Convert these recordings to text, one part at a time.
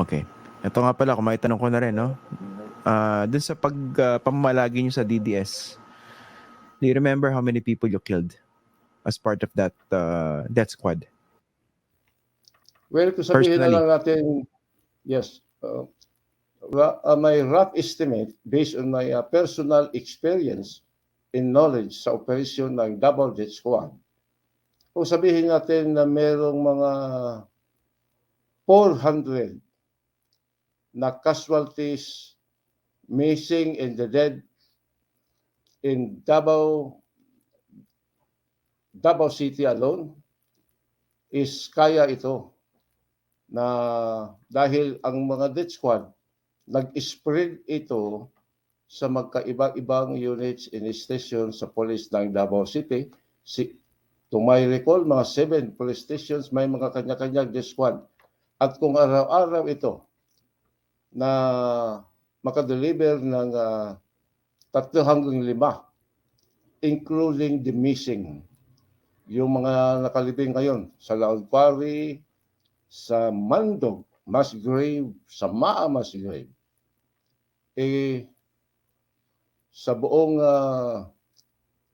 Okay. Ito nga pala, kung may tanong ko na rin, no? Ah, dun sa pag ah, pamamalagi nyo sa DDS, do you remember how many people you killed as part of that uh, death squad? Well, kung sabihin na Personally. lang natin, yes, uh, uh, my rough estimate based on my uh, personal experience and knowledge sa operasyon ng Double Jet Squad, kung sabihin natin na merong mga 400 na casualties missing and the dead in Davao Davao City alone is kaya ito na dahil ang mga death squad nag-spread ito sa magkaiba-ibang units and station sa police ng Davao City. Si, to my recall, mga seven police stations may mga kanya-kanyang squad. At kung araw-araw ito na makadeliver ng ah, tatlo hanggang lima, including the missing, yung mga nakalibing ngayon sa Laon Quarry, sa Mandog, Masgrave, sa Maa Masgrave, eh, sa buong, ah,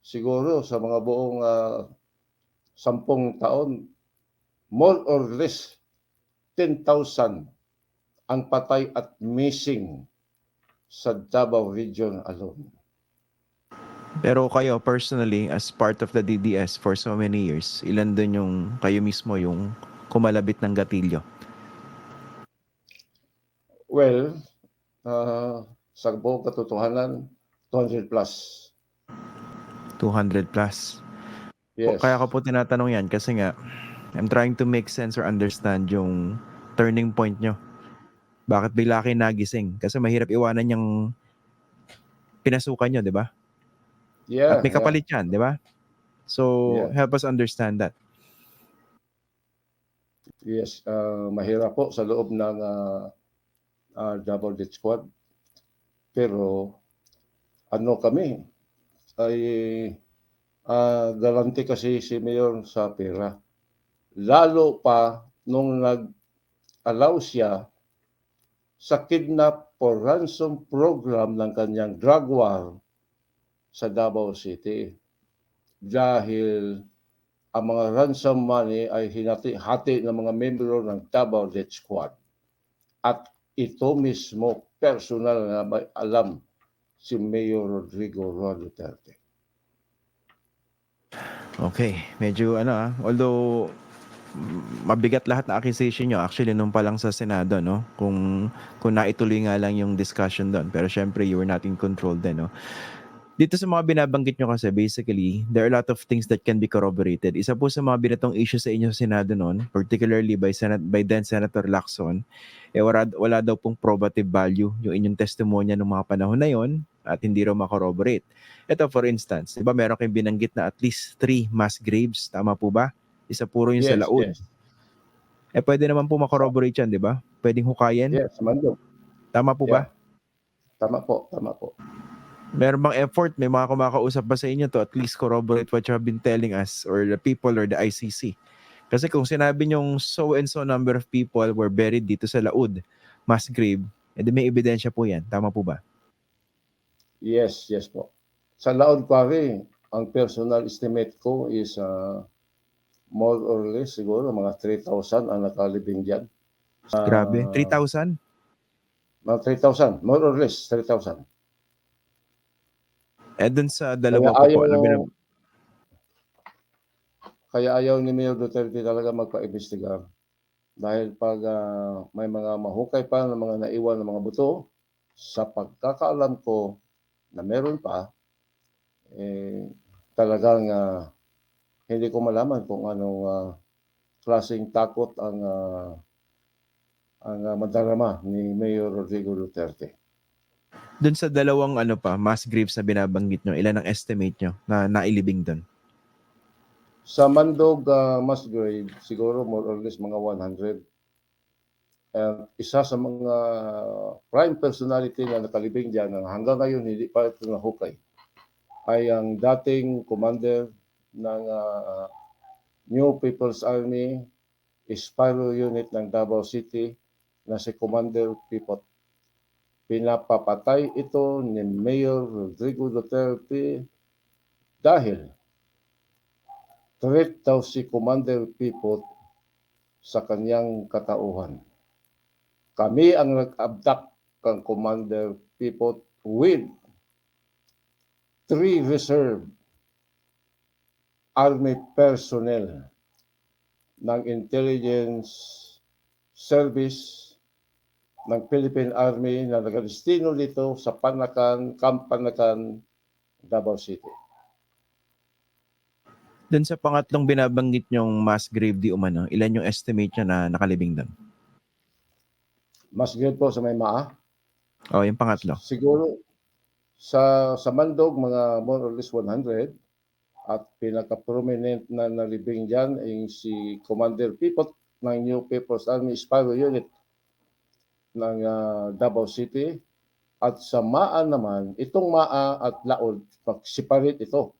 siguro, sa mga buong ah, sampung taon, more or less 10,000 ang patay at missing sa Davao region alone. Pero kayo, personally, as part of the DDS for so many years, ilan dun yung kayo mismo yung kumalabit ng gatilyo? Well, ah, sa buong katotohanan, 200 plus. 200 plus. Yes. Kaya ko po tinatanong yan kasi nga, I'm trying to make sense or understand yung turning point nyo. Bakit bigla kayo nagising? Kasi mahirap iwanan yung pinasukan nyo, di ba? yeah, At may yeah. kapalit yan, di ba? So, Yeah. help us understand that. Yes, ah, mahirap po sa loob ng ah, ah, double death squad. Pero ano kami ay ah, garanti kasi si Mayor sa pera. Lalo pa nung nag-allow siya sa kidnap for ransom program ng kanyang drug war sa Davao City. Dahil ang mga ransom money ay hinati-hati ng mga membro ng Davao Death Squad. At ito mismo, personal na may alam si Mayor Rodrigo Roa Duterte. Okay, medyo ano ah, although mabigat lahat na accusation nyo. Actually nung pa lang sa Senado no? Kung kung naituloy nga lang yung discussion doon. Pero syempre you were not in control din no? Dito sa mga binabanggit nyo kasi basically there are a lot of things that can be corroborated. Isa po sa mga binatong issue sa inyo sa Senado noon particularly by Senate by then Senator Lacson eh wala, wala daw pong probative value yung inyong testimonya nung mga panahon na yon at hindi raw makorroborate. Ito for instance, 'di ba meron kayong binanggit na at least three mass graves, tama po ba? Isa puro yung sa Yes, Laod. yes, Eh pwede naman po makorroborate 'yan, 'di ba? Pwedeng hukayin. yes, Mando. Tama po ba? Tama po, tama po. Meron bang effort, may mga kumakausap ba sa inyo to at least corroborate what you have been telling us or the people or the ICC? Kasi kung sinabi nyong so and so number of people were buried dito sa Laod, mass grave, edi may ebidensya po 'yan. Tama po ba? Yes, yes po. Sa Laon Quarry, ang personal estimate ko is ah, more or less siguro mga 3,000 ang nakalibing dyan. Ah, Grabe, 3,000? Mga 3,000, more or less 3,000. Eh dun sa dalawa Kaya ko po, ayaw, mo na, kaya ayaw ni Mayor Duterte talaga magpa-investigar. Dahil pag ah, may mga mahukay pa ng mga naiwan ng mga buto, sa pagkakaalam ko na meron pa, eh, talagang ah, hindi ko malaman kung anong ah, klaseng takot ang ah, ang ah, madarama ni Mayor Rodrigo Duterte. dun sa dalawang ano pa, mass graves na binabanggit nyo, ilan ang estimate nyo na nailibing dun? Sa Mandog uh, Musgrave, siguro more or less mga 100. And isa sa mga prime personality na nakalibing dyan, hanggang ngayon hindi pa ito nahukay, ay ang dating commander ng ah, New People's Army, Spyro Unit ng Davao City, na si Commander Pipot. Pinapapatay ito ni Mayor Rodrigo Duterte dahil threat daw si Commander Pipot sa kanyang katauhan. Kami ang nag-abduct kang Commander Pipot with three reserve army personnel ng intelligence service ng Philippine Army na nagadestino dito sa Panakan, Camp Panakan, Davao City. Dun sa pangatlong binabanggit nyong mass grave di umano, ilan yung estimate niya na nakalibing doon? Mas good po sa may maa. O, yung pangatlo. Siguro sa sa Mandog mga more or less 100 at pinaka-prominent na nalibing dyan ay si Commander Pipot ng New People's Army Sparrow Unit ng ah, Davao City at sa Maa naman, itong Maa at Laod, separate ito.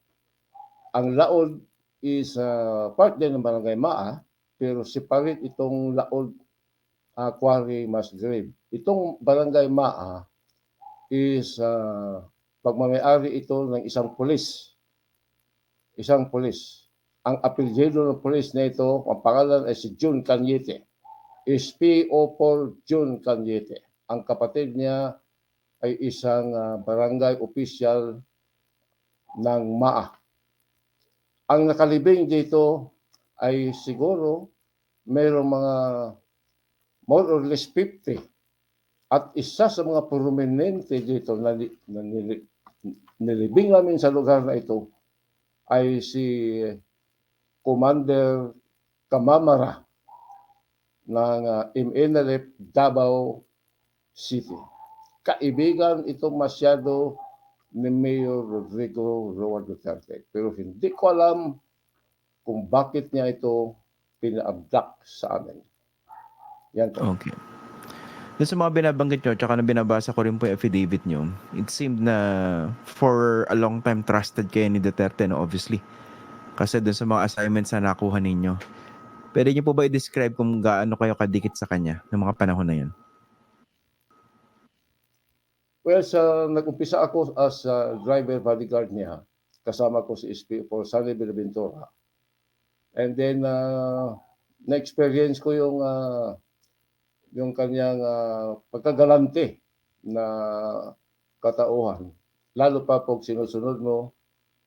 Ang Laod is ah, part din ng Barangay Maa, pero separate itong Laod uh, Quarry Mass Grave. Itong Barangay Maa is uh, pagmamayari ito ng isang pulis. Isang pulis. Ang apelyido ng pulis na ito, ang pangalan ay si June Canyete. SPO4 June Canyete. Ang kapatid niya ay isang ah, barangay official ng MAA. Ang nakalibing dito ay siguro mayroong mga more or less 50 at isa sa mga prominente dito na, na nili- nilibing namin sa lugar na ito ay si Commander Kamamara ng uh, MNLF Davao City. Kaibigan itong masyado ni Mayor Rodrigo Roa Duterte. Pero hindi ko alam kung bakit niya ito pina-abduct sa amin. Yan po. Okay. Dun sa mga binabanggit nyo, tsaka na binabasa ko rin po yung affidavit nyo, it seemed na for a long time trusted kayo ni Duterte, no, obviously. Kasi dun sa mga assignments na nakuha ninyo. Pwede niyo po ba i-describe kung gaano kayo kadikit sa kanya ng mga panahon na yun? Well, sa nag-umpisa ako as a driver bodyguard niya, kasama ko si SP for Sunny Benaventura. And then, uh, na-experience ko yung uh, yung kanyang uh, pagkagalante na katauhan. Lalo pa pag sinusunod mo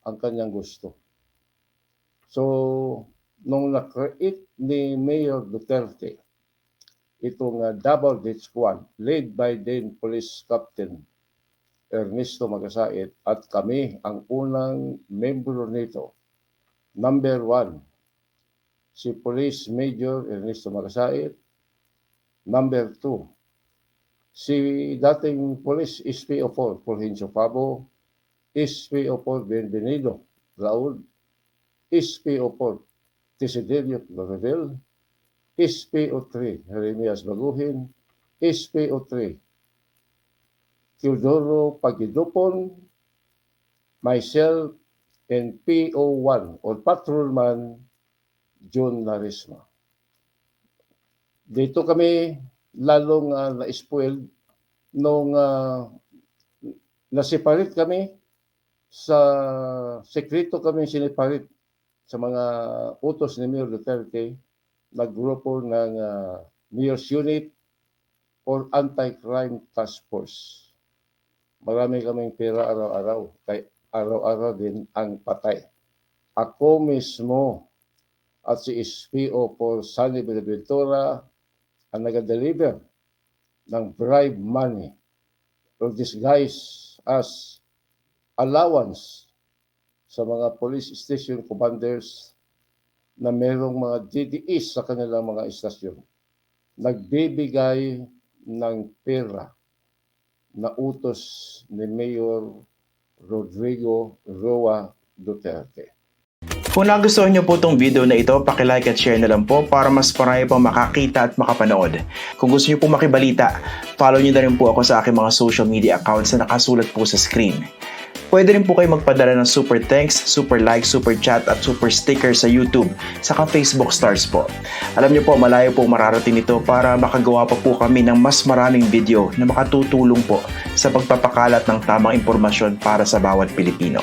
ang kanyang gusto. So, nung na-create ni Mayor Duterte, itong uh, Double Death Squad led by then Police Captain Ernesto Magasait at kami ang unang membro nito. Number one, si Police Major Ernesto Magasait. Number two, si dating Police SPO4 Fulgencio Pabo, SPO4 Benvenido Raul, SPO4 Desiderio Loreville, SPO3 Jeremias Baguhin, SPO3 Teodoro Pagidupon, myself, and PO1 or Patrolman John Larisma. Dito kami lalong uh, na-spoiled nung uh, na-separate kami sa sekreto kami siniparit sa mga utos ni Mayor Duterte na grupo ng uh, Mayor's Unit or Anti-Crime Task Force. Marami kaming pera araw-araw. Kay araw-araw din ang patay. Ako mismo at si SPO for Sunny Benaventura ang nag-deliver ng bribe money or disguise as allowance sa mga police station commanders na merong mga DDS sa kanilang mga istasyon. Nagbibigay ng pera na utos ni Mayor Rodrigo Roa Duterte. Kung nagustuhan niyo po itong video na ito, pakilike at share na lang po para mas marami pang makakita at makapanood. Kung gusto niyo po makibalita, follow niyo na rin po ako sa aking mga social media accounts na nakasulat po sa screen. Pwede rin po kayo magpadala ng super thanks, super like, super chat at super sticker sa YouTube, saka Facebook stars po. Alam niyo po, malayo po mararating ito para makagawa pa po kami ng mas maraming video na makatutulong po sa pagpapakalat ng tamang impormasyon para sa bawat Pilipino.